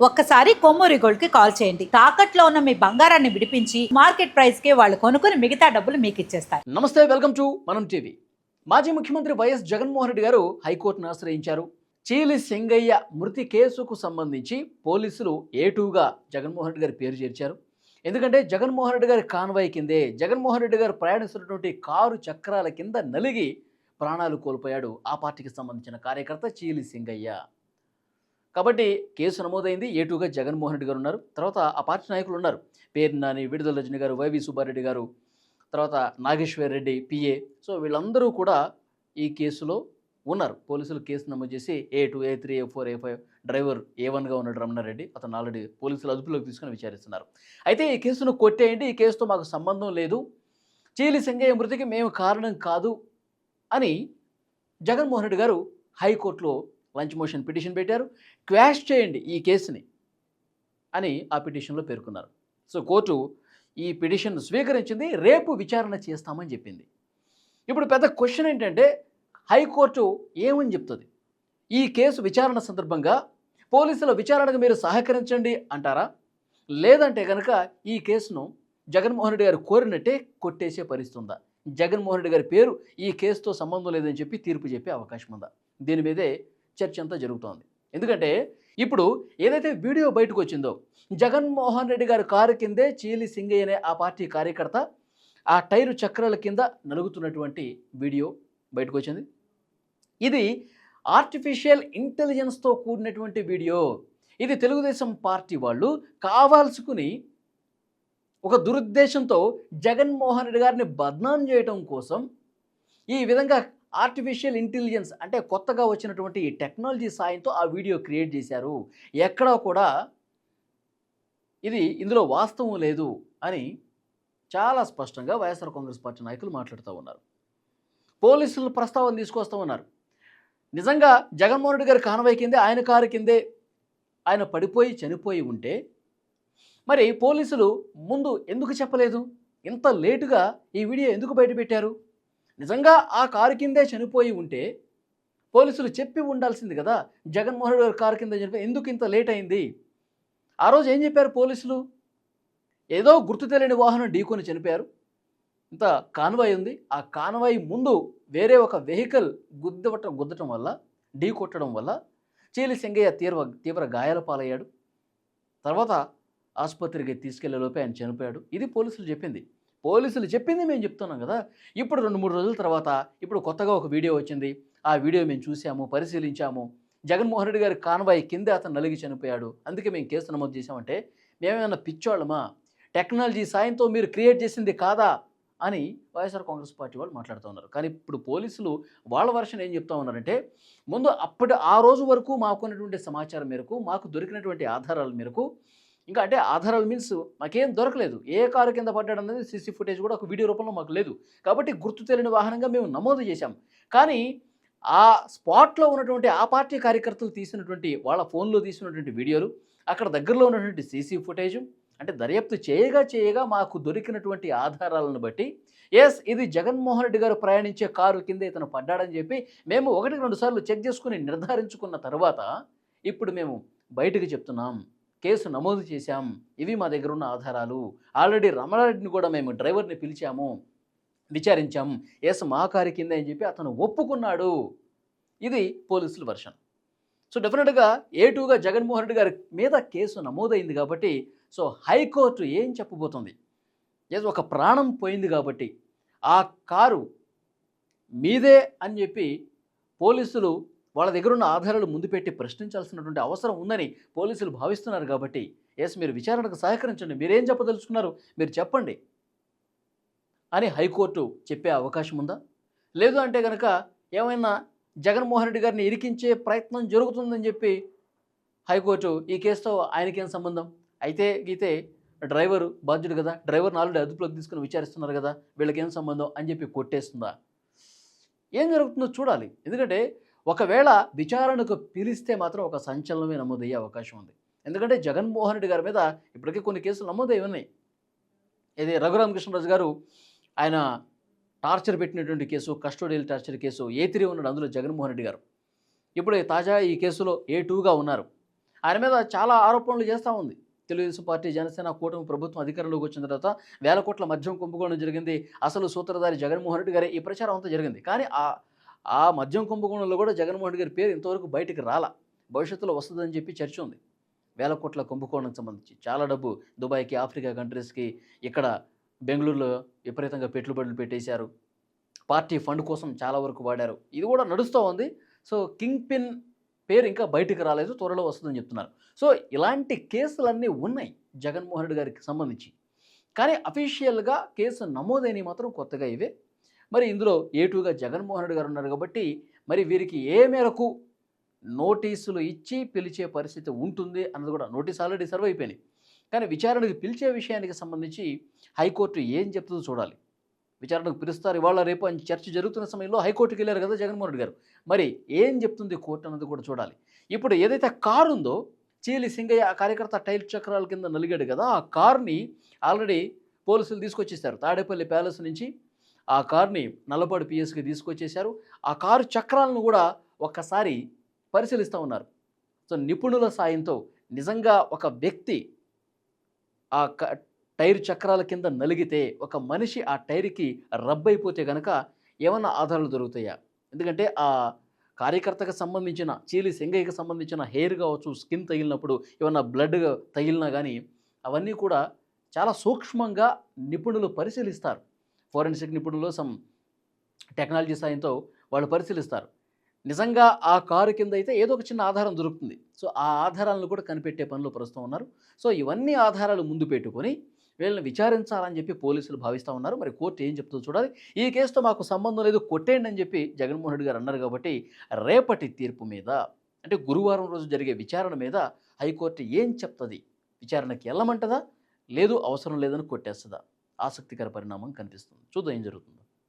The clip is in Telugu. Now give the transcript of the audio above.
ఒక్కసారి కొమ్మూరి గోల్డ్కి కాల్ చేయండి. తాకట్లో ఉన్న మీ బంగారాన్ని విడిపించి మార్కెట్ ప్రైస్కి వాళ్ళు కొనుక్కుని మిగతా డబ్బులు మీకు ఇచ్చేస్తారు. నమస్తే వెల్కమ్ టు మనం టీవీ. మాజీ ముఖ్యమంత్రి వైఎస్ జగన్మోహన్ రెడ్డి గారు హైకోర్టును ఆశ్రయించారు. చీలి సింగయ్య మృతి కేసుకు సంబంధించి పోలీసులు ఏటూగా జగన్మోహన్ రెడ్డి గారి పేరు చేర్చారు. ఎందుకంటే జగన్మోహన్ రెడ్డి గారి కాన్వాయ్ కిందే జగన్మోహన్ రెడ్డి గారు ప్రయాణిస్తున్నటువంటి కారు చక్రాల కింద నలిగి ప్రాణాలు కోల్పోయాడు ఆ పార్టీకి సంబంధించిన కార్యకర్త చీలి సింగయ్య. కాబట్టి కేసు నమోదైంది. ఏటూగా జగన్మోహన్ రెడ్డి గారు ఉన్నారు తర్వాత ఆ పార్టీ నాయకులు ఉన్నారు. పేరు నాని విడుదల రజని గారు వైవి సుబ్బారెడ్డి గారు తర్వాత నాగేశ్వర్ రెడ్డి పిఏ సో వీళ్ళందరూ కూడా ఈ కేసులో ఉన్నారు. పోలీసులు కేసు నమోదు చేసి A two A three A four A five driver A వన్గా ఉన్నాడు రమణారెడ్డి. అతను ఆల్రెడీ పోలీసులు అదుపులోకి తీసుకుని విచారిస్తున్నారు. అయితే ఈ కేసును కొట్టేయండి. ఈ కేసుతో మాకు సంబంధం లేదు. చీలి సంగయ్య మృతికి మేము కారణం కాదు అని జగన్మోహన్ రెడ్డి గారు హైకోర్టులో లంచ్ మోషన్ పిటిషన్ పెట్టారు. క్వాష్ చేయండి ఈ కేసుని అని ఆ పిటిషన్లో పేర్కొన్నారు. సో కోర్టు ఈ పిటిషన్ స్వీకరించింది. రేపు విచారణ చేస్తామని చెప్పింది. ఇప్పుడు పెద్ద క్వశ్చన్ ఏంటంటే హైకోర్టు ఏమని చెప్తుంది? ఈ కేసు విచారణ సందర్భంగా పోలీసుల విచారణకు మీరు సహకరించండి అంటారా? లేదంటే కనుక ఈ కేసును జగన్మోహన్ రెడ్డి గారు కోరినట్టే కొట్టేసే పరిస్థితి ఉందా? జగన్మోహన్ రెడ్డి గారి పేరు ఈ కేసుతో సంబంధం లేదని చెప్పి తీర్పు చెప్పే అవకాశం ఉందా? దీని మీదే చర్చ అంతా జరుగుతోంది. ఎందుకంటే ఇప్పుడు ఏదైతే వీడియో బయటకు వచ్చిందో జగన్మోహన్ రెడ్డి గారి కారు కిందే చీలి సింగయ్య అనే ఆ పార్టీ కార్యకర్త ఆ టైరు చక్రాల కింద నలుగుతున్నటువంటి వీడియో బయటకు వచ్చింది. ఇది ఆర్టిఫిషియల్ ఇంటెలిజెన్స్తో కూడినటువంటి వీడియో. ఇది తెలుగుదేశం పార్టీ వాళ్ళు కావాల్సుకుని ఒక దురుద్దేశంతో జగన్మోహన్ రెడ్డి గారిని బద్నాం చేయటం కోసం ఈ విధంగా ఆర్టిఫిషియల్ ఇంటెలిజెన్స్ అంటే కొత్తగా వచ్చినటువంటి ఈ టెక్నాలజీ సాయంతో ఆ వీడియో క్రియేట్ చేశారు. ఎక్కడా కూడా ఇది ఇందులో వాస్తవం లేదు అని చాలా స్పష్టంగా వైఎస్ఆర్ కాంగ్రెస్ పార్టీ నాయకులు మాట్లాడుతూ ఉన్నారు. పోలీసులు ప్రస్తావన తీసుకొస్తూ ఉన్నారు. నిజంగా జగన్మోహన్ రెడ్డి గారి కానవై కిందే ఆయన కారు కిందే ఆయన పడిపోయి చనిపోయి ఉంటే మరి పోలీసులు ముందు ఎందుకు చెప్పలేదు? ఇంత లేటుగా ఈ వీడియో ఎందుకు బయటపెట్టారు నిజంగా ఆ కారు కిందే చనిపోయి ఉంటే పోలీసులు చెప్పి ఉండాల్సింది కదా. జగన్మోహన్ రెడ్డి గారి కారు కింద చనిపోయి ఎందుకు ఇంత లేట్ అయింది? ఆ రోజు ఏం చెప్పారు పోలీసులు? ఏదో గుర్తు తెలియని వాహనం ఢీకొని చనిపోయారు. ఇంత కాన్వాయ్ ఉంది. ఆ కాన్వాయ్ ముందు వేరే ఒక వెహికల్ గుద్దవటం గుద్దటం వల్ల ఢీ కొట్టడం వల్ల చీలి సింగయ్య తీవ్ర తీవ్ర గాయాల పాలయ్యాడు. తర్వాత ఆసుపత్రికి తీసుకెళ్ళే లోపే ఆయన చనిపోయాడు. ఇది పోలీసులు చెప్పింది. పోలీసులు చెప్పింది మేము చెప్తున్నాం కదా. ఇప్పుడు రెండు మూడు రోజుల తర్వాత ఇప్పుడు కొత్తగా ఒక వీడియో వచ్చింది. ఆ వీడియో మేము చూసాము పరిశీలించాము. జగన్మోహన్ రెడ్డి గారి కాన్వాయ్ కింద అతను నలిగి చనిపోయాడు. అందుకే మేము కేసు నమోదు చేశామంటే మేమేమన్నా పిచ్చోళ్ళమా? టెక్నాలజీ సాయంతో మీరు క్రియేట్ చేసింది కాదా? అని వైఎస్ఆర్ కాంగ్రెస్ పార్టీ వాళ్ళు మాట్లాడుతూ ఉన్నారు. కానీ ఇప్పుడు పోలీసులు వాళ్ళ వర్షన్ ఏం చెప్తా ఉన్నారంటే ముందు అప్పటి ఆ రోజు వరకు మాకున్నటువంటి సమాచారం మేరకు మాకు దొరికినటువంటి ఆధారాల మేరకు ఇంకా అంటే ఆధారాలు మీన్స్ మాకేం దొరకలేదు. ఏ కారు కింద పడ్డాడు అనేది సీసీ ఫుటేజ్ కూడా ఒక వీడియో రూపంలో మాకు లేదు. కాబట్టి గుర్తు తెలియని వాహనంగా మేము నమోదు చేశాం. కానీ ఆ స్పాట్లో ఉన్నటువంటి ఆ పార్టీ కార్యకర్తలు తీసినటువంటి వాళ్ళ ఫోన్లో తీసినటువంటి వీడియోలు అక్కడ దగ్గరలో ఉన్నటువంటి సీసీ ఫుటేజ్ అంటే దర్యాప్తు చేయగా చేయగా మాకు దొరికినటువంటి ఆధారాలను బట్టి ఎస్ ఇది జగన్మోహన్ రెడ్డి గారు ప్రయాణించే కారు కింద ఇతను పడ్డాడని చెప్పి మేము ఒకటికి రెండు సార్లు చెక్ చేసుకుని నిర్ధారించుకున్న తర్వాత ఇప్పుడు మేము బయటకు చెప్తున్నాం. కేసు నమోదు చేశాం. ఇవి మా దగ్గర ఉన్న ఆధారాలు. ఆల్రెడీ రమణారెడ్డిని కూడా మేము డ్రైవర్ని పిలిచాము. విచారించాం. ఎస్ మా కారు కింద అని చెప్పి అతను ఒప్పుకున్నాడు. ఇది పోలీసుల వర్షన్. సో డెఫినెట్గా ఏ టూగా జగన్మోహన్ రెడ్డి గారి మీద కేసు నమోదైంది కాబట్టి సో హైకోర్టు ఏం చెప్పబోతుంది? ఎస్ ఒక ప్రాణం పోయింది కాబట్టి ఆ కారు మీదే అని చెప్పి పోలీసులు వాళ్ళ దగ్గర ఉన్న ఆధారాలు ముందు పెట్టి ప్రశ్నించాల్సినటువంటి అవసరం ఉందని పోలీసులు భావిస్తున్నారు కాబట్టి ఎస్ మీరు విచారణకు సహకరించండి. మీరేం చెప్పదలుచుకున్నారు? మీరు చెప్పండి. అని హైకోర్టు చెప్పే అవకాశం ఉందా? లేదు అంటే కనుక ఏమైనా జగన్మోహన్ రెడ్డి గారిని ఇరికించే ప్రయత్నం జరుగుతుందని చెప్పి హైకోర్టు ఈ కేసుతో ఆయనకేం సంబంధం? అయితే గీతే డ్రైవరు బాధ్యుడు కదా? డ్రైవర్ని ఆల్రెడీ అదుపులోకి తీసుకుని విచారిస్తున్నారు కదా? వీళ్ళకేం సంబంధం? అని చెప్పి కొట్టేస్తుందా? ఏం జరుగుతుందో చూడాలి. ఎందుకంటే ఒకవేళ విచారణకు పిలిస్తే మాత్రం ఒక సంచలనమే నమోదయ్యే అవకాశం ఉంది. ఎందుకంటే జగన్మోహన్ రెడ్డి గారి మీద ఇప్పటికే కొన్ని కేసులు నమోదై ఉన్నాయి. ఇది రఘురామకృష్ణరాజు గారు ఆయన టార్చర్ పెట్టినటువంటి case custodial torture case A three ఉన్నాడు అందులో జగన్మోహన్ రెడ్డి గారు. ఇప్పుడు తాజా ఈ కేసులో ఏ టూగా ఉన్నారు. ఆయన మీద చాలా ఆరోపణలు చేస్తూ ఉంది. తెలుగుదేశం పార్టీ జనసేన కూటమి ప్రభుత్వం అధికారంలోకి వచ్చిన తర్వాత వేల కోట్ల మద్యం కుంభకోణం జరిగింది. అసలు సూత్రధారి జగన్మోహన్ రెడ్డి గారి ఈ ప్రచారం అంతా జరిగింది. కానీ ఆ ఆ మద్యం కుంభకోణంలో కూడా జగన్మోహన్ గారి పేరు ఇంతవరకు బయటికి రాలా. భవిష్యత్తులో వస్తుందని చెప్పి చర్చ ఉంది. వేల కోట్ల కుంభకోణానికి సంబంధించి చాలా డబ్బు దుబాయ్కి ఆఫ్రికా కంట్రీస్కి ఇక్కడ బెంగళూరులో విపరీతంగా పెట్టుబడులు పెట్టేశారు. పార్టీ ఫండ్ కోసం చాలా వరకు వాడారు. ఇది కూడా నడుస్తూ ఉంది. సో కింగ్ పిన్ పేరు ఇంకా బయటకు రాలేదు. త్వరలో వస్తుందని చెప్తున్నారు. సో ఇలాంటి కేసులన్నీ ఉన్నాయి జగన్మోహన్ రెడ్డి గారికి సంబంధించి. కానీ అఫీషియల్గా కేసు నమోదైనవి మాత్రం కొత్తగా ఇవే. మరి ఇందులో ఏటుగా జగన్మోహన్ రెడ్డి గారు ఉన్నారు కాబట్టి మరి వీరికి ఏ మేరకు నోటీసులు ఇచ్చి పిలిచే పరిస్థితి ఉంటుంది అన్నది కూడా నోటీస్ ఆల్రెడీ సర్వ్ అయిపోయినాయి. కానీ విచారణకు పిలిచే విషయానికి సంబంధించి హైకోర్టు ఏం చెప్తుందో చూడాలి. విచారణకు పిలుస్తారు ఇవాళ రేపు అని చర్చ జరుగుతున్న సమయంలో హైకోర్టుకి వెళ్ళారు కదా జగన్మోహన్ రెడ్డి గారు. మరి ఏం చెప్తుంది కోర్టు అన్నది కూడా చూడాలి. ఇప్పుడు ఏదైతే కారు ఉందో చీలి సింగయ్య ఆ కార్యకర్త టైల్ చక్రాల కింద నలిగాడు కదా ఆ కార్ని ఆల్రెడీ పోలీసులు తీసుకొచ్చేసారు తాడేపల్లి ప్యాలెస్ నుంచి ఆ కార్ని నల్లపాడు పిఎస్కి తీసుకొచ్చేశారు. ఆ కారు చక్రాలను కూడా ఒక్కసారి పరిశీలిస్తూ ఉన్నారు. సో నిపుణుల సాయంతో నిజంగా ఒక వ్యక్తి ఆ క టైర్ చక్రాల కింద నలిగితే ఒక మనిషి ఆ టైర్కి రబ్బైపోతే కనుక ఏమన్నా ఆధారాలు దొరుకుతాయా? ఎందుకంటే ఆ కార్యకర్తకు సంబంధించిన చీలి సింగయ్యకి సంబంధించిన హెయిర్ కావచ్చు స్కిన్ తగిలినప్పుడు ఏమన్నా బ్లడ్ తగిలినా కానీ అవన్నీ కూడా చాలా సూక్ష్మంగా నిపుణులు పరిశీలిస్తారు. ఫోరెన్సిక్ నిపుణులు సమ్ టెక్నాలజీ సాయంతో వాళ్ళు పరిశీలిస్తారు. నిజంగా ఆ కారు కింద అయితే ఏదో ఒక చిన్న ఆధారం దొరుకుతుంది. సో ఆ ఆధారాలను కూడా కనిపెట్టే పనులు ప్రస్తుతం ఉన్నారు. సో ఇవన్నీ ఆధారాలు ముందు పెట్టుకొని వీళ్ళని విచారించాలని చెప్పి పోలీసులు భావిస్తూ ఉన్నారు. మరి కోర్టు ఏం చెప్తుందో చూడాలి. ఈ కేసుతో మాకు సంబంధం లేదు కొట్టేయండి అని చెప్పి జగన్మోహన్ రెడ్డి గారు అన్నారు కాబట్టి రేపటి తీర్పు మీద అంటే గురువారం రోజు జరిగే విచారణ మీద హైకోర్టు ఏం చెప్తుంది? విచారణకి వెళ్ళమంటదా? లేదు అవసరం లేదని కొట్టేస్తుందా? ఆసక్తికర పరిణామం కనిపిస్తుంది. చూద్దాం ఏం జరుగుతుందో.